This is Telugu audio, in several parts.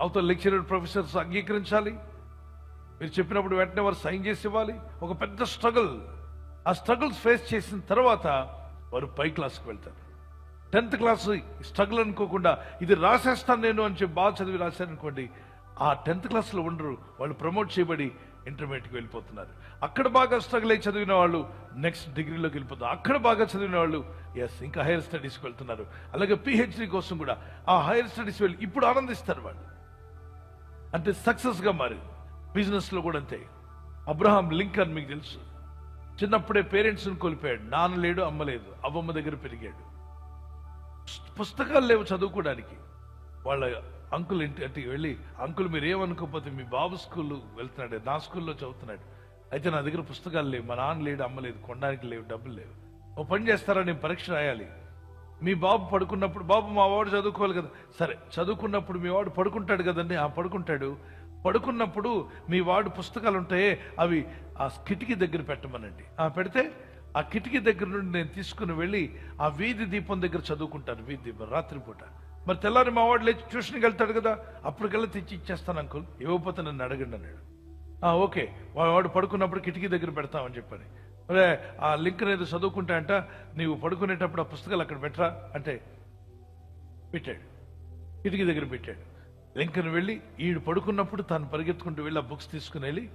అవతల లెక్చరర్ ప్రొఫెసర్స్ అంగీకరించాలి. మీరు చెప్పినప్పుడు వెంటనే వారు సైన్ చేసి ఇవ్వాలి. ఒక పెద్ద స్ట్రగుల్. ఆ స్ట్రగుల్స్ ఫేస్ చేసిన తర్వాత వారు పై క్లాస్కి వెళ్తారు. టెన్త్ క్లాస్ స్ట్రగుల్ అనుకోకుండా ఇది రాసేస్తాను నేను అని చెప్పి బాగా చదివి రాశారనుకోండి ఆ టెన్త్ క్లాస్లో ఉండరు. వాళ్ళు ప్రమోట్ చేయబడి ఇంటర్మీడియట్కి వెళ్ళిపోతున్నారు. అక్కడ బాగా స్ట్రగుల్ అయి చదివిన వాళ్ళు నెక్స్ట్ డిగ్రీలోకి వెళ్ళిపోతారు. అక్కడ బాగా చదివిన వాళ్ళు ఎస్ ఇంకా హైయర్ స్టడీస్కి వెళ్తున్నారు. అలాగే పిహెచ్డి కోసం కూడా ఆ హైయర్ స్టడీస్ వెళ్ళి ఇప్పుడు ఆనందిస్తారు వాళ్ళు. అంటే సక్సెస్గా మారింది. బిజినెస్లో కూడా అంతే. అబ్రహాం లింకన్ మీకు తెలుసు. చిన్నప్పుడే పేరెంట్స్ని కోల్పోయాడు. నాన్న లేడు అమ్మ లేదు. అవ్వమ్మ దగ్గర పెరిగాడు. పుస్తకాలు లేవు చదువుకోవడానికి. వాళ్ళ అంకుల్ ఇంటి అంటే వెళ్ళి అంకుల్ మీరు ఏమనుకోకపోతే మీ బాబు స్కూల్ వెళ్తున్నాడు నా స్కూల్లో చదువుతున్నాడు. అయితే నా దగ్గర పుస్తకాలు లేవు. మా నాన్న లేడు అమ్మ లేదు కొనడానికి లేవు డబ్బులు లేవు. ఓ పని చేస్తారా? నేను పరీక్ష రాయాలి. మీ బాబు పడుకున్నప్పుడు బాబు మా వాడు చదువుకోవాలి కదా. సరే చదువుకున్నప్పుడు మీ వాడు పడుకుంటాడు కదండి. ఆ పడుకుంటాడు. పడుకున్నప్పుడు మీ వాడు పుస్తకాలు ఉంటాయే అవి ఆ కిటికీ దగ్గర పెట్టమనండి. ఆ పెడితే ఆ కిటికీ దగ్గర నుండి నేను తీసుకుని వెళ్ళి ఆ వీధి దీపం దగ్గర చదువుకుంటాను వీధి దీపం రాత్రిపూట. మరి తెల్లారి మా వాడు లేచి ట్యూషన్కి వెళ్తాడు కదా. అప్పటికెళ్ళి తెచ్చి ఇచ్చేస్తాను అంకుల్. ఇవ్వకపోతే నన్ను అడగండి అన్నాడు. ఓకే. వాడు పడుకున్నప్పుడు కిటికీ దగ్గర పెడతామని చెప్పాను. అరే ఆ లింక్ ఏదో చదువుకుంటా అంట నీవు పడుకునేటప్పుడు ఆ పుస్తకాలు అక్కడ పెట్టరా? అంటే పెట్టాడు. కిటికీ దగ్గర పెట్టాడు. లింకన్ వెళ్ళి ఈడు పడుకున్నప్పుడు తాను పరిగెత్తుకుంటూ వెళ్ళి ఆ బుక్స్ తీసుకుని వెళ్ళి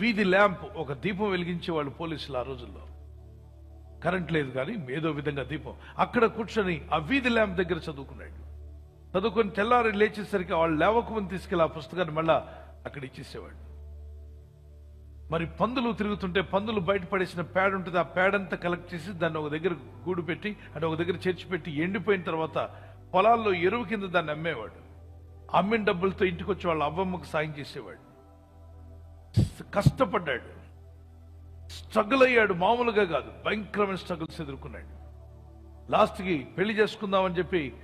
వీధి ల్యాంప్ ఒక దీపం వెలిగించే వాళ్ళు పోలీసులు ఆ రోజుల్లో. కరెంట్ లేదు కానీ ఏదో విధంగా దీపం. అక్కడ కూర్చొని ఆ వీధి ల్యాంప్ దగ్గర చదువుకున్నాడు. చదువుకొని తెల్లారి లేచేసరికి వాళ్ళు లేవకముందు తీసుకెళ్ళి ఆ పుస్తకాన్ని మళ్ళా అక్కడ ఇచ్చేసేవాడు మరి పందులు తిరుగుతుంటే పందులు బయటపడేసిన పేడ ఉంటుంది. ఆ పేడంతా కలెక్ట్ చేసి దాన్ని ఒక దగ్గర గూడు పెట్టి అంటే ఒక దగ్గర చేర్చి పెట్టి ఎండిపోయిన తర్వాత పొలాల్లో ఎరువు కింద దాన్ని అమ్మేవాడు. అమ్మిన డబ్బులతో ఇంటికి వచ్చి వాళ్ళ అవ్వమ్మకు సాయం చేసేవాడు. కష్టపడ్డాడు. స్ట్రగుల్ అయ్యాడు. మామూలుగా కాదు. భయంకరమైన స్ట్రగుల్స్ ఎదుర్కొన్నాడు. లాస్ట్కి పెళ్ళి చేసుకుందామని చెప్పి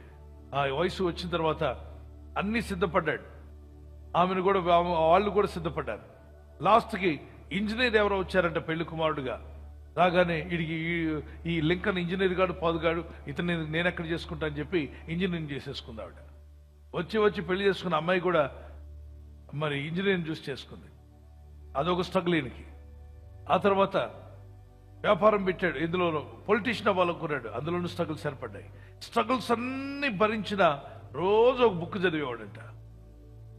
ఆ వయసు వచ్చిన తర్వాత అన్ని సిద్ధపడ్డాడు. ఆమెను కూడా వాళ్ళు కూడా సిద్ధపడ్డారు. లాస్ట్కి ఇంజనీర్ ఎవరో వచ్చారంట పెళ్ళి కుమారుడుగా. రాగానే వీడికి ఈ- ఈ లింకన్ ఇంజనీర్ గాడు పాదుగాడు ఇతని నేను ఎక్కడ చేసుకుంటా అని చెప్పి ఇంజనీరింగ్ చేసేసుకుంది ఆవిడ వచ్చి వచ్చి పెళ్ళి చేసుకున్న అమ్మాయి కూడా మరి ఇంజనీరింగ్ చూసి చేసుకుంది. అదొక స్ట్రగుల్ ఈయనకి. ఆ తర్వాత వ్యాపారం పెట్టాడు. ఇందులో పొలిటీషియన్ అవ్వాలనుకున్నాడు అందులోనూ స్ట్రగుల్స్ ఏర్పడ్డాయి. స్ట్రగుల్స్ అన్ని భరించిన రోజు ఒక బుక్ చదివేవాడంట.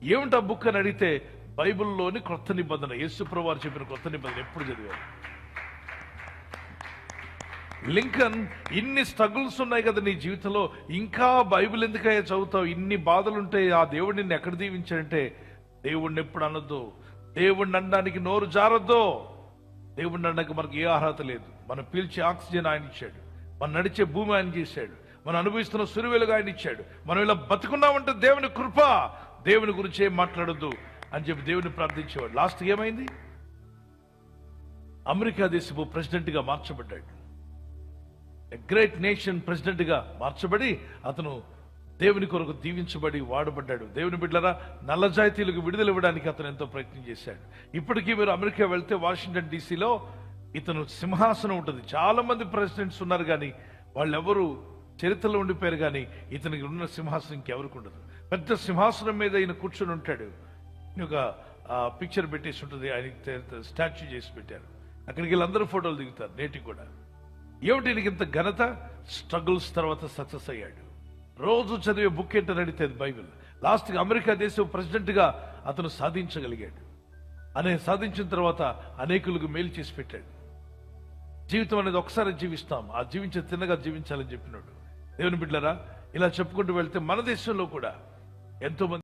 ఏమిటా బుక్ అని అడిగితే బైబిల్లోని కొత్త నిబంధన. యేసుప్రభు వారు చెప్పిన కొత్త నిబంధన ఎప్పుడు చదివారు? లింకన్ ఇన్ని స్ట్రగుల్స్ ఉన్నాయి కదా నీ జీవితంలో. ఇంకా బైబిల్ ఎందుకయ్యా చదువుతావు? ఇన్ని బాధలు ఉంటాయి ఆ దేవుడు నిన్ను ఎక్కడ దీవించాడంటే దేవుడిని ఎప్పుడు అనొద్దు. దేవుడిని అనడానికి నోరు జారొద్దు. దేవుడిని అనడానికి మనకు ఏ అర్హత లేదు. మనం పీల్చే ఆక్సిజన్ ఆయన ఇచ్చాడు. మనం నడిచే భూమి ఆయన చేశాడు. మనం అనుభవిస్తున్న సురువేలుగా ఆయన ఇచ్చాడు. మనం ఇలా బతుకున్నామంటే దేవుని కృప. దేవుని గురించి ఏం మాట్లాడొద్దు. అని చెప్పి దేవుని ప్రార్థించేవాడు. లాస్ట్ ఏమైంది? అమెరికా దేశపు ప్రెసిడెంట్గా మార్చబడ్డాడు. గ్రేట్ నేషన్ ప్రెసిడెంట్గా మార్చబడి అతను దేవుని కొరకు దీవించబడి వాడబడ్డాడు. దేవుని బిడ్డరా నల్లజాతీయులకు విడుదల ఇవ్వడానికి అతను ఎంతో ప్రయత్నం చేశాడు. ఇప్పటికీ మీరు అమెరికా వెళ్తే వాషింగ్టన్ డీసీలో ఇతను సింహాసనం ఉంటుంది. చాలా మంది ప్రెసిడెంట్స్ ఉన్నారు కానీ వాళ్ళెవరు చరిత్రలో ఉండిపోయారు కానీ ఇతనికి ఉన్న సింహాసనం ఇంకెవరికి ఉండదు. పెద్ద సింహాసనం మీద ఈయన కూర్చొని ఉంటాడు. ఒక పిక్చర్ పెట్టేసి ఉంటుంది. ఆయన స్టాచ్యూ చేసి పెట్టారు. అక్కడికి వెళ్ళి అందరూ ఫోటోలు దిగుతారు నేటికి కూడా. ఏమిటి ఈయనకి ఇంత ఘనత? స్ట్రగుల్స్ తర్వాత సక్సెస్ అయ్యాడు. రోజు చదివే బుక్ ఏంటని అడిగితే బైబిల్. లాస్ట్గా అమెరికా దేశం ప్రెసిడెంట్గా అతను సాధించగలిగాడు. అనే సాధించిన తర్వాత అనేకులకు మేలు చేసి పెట్టాడు. జీవితం అనేది ఒకసారి జీవిస్తాం. ఆ జీవించే తిన్నగా జీవించాలని చెప్పినాడు. దేవుని బిడ్డలారా ఇలా చెప్పుకుంటూ వెళ్తే మన దేశంలో కూడా ఎంతోమంది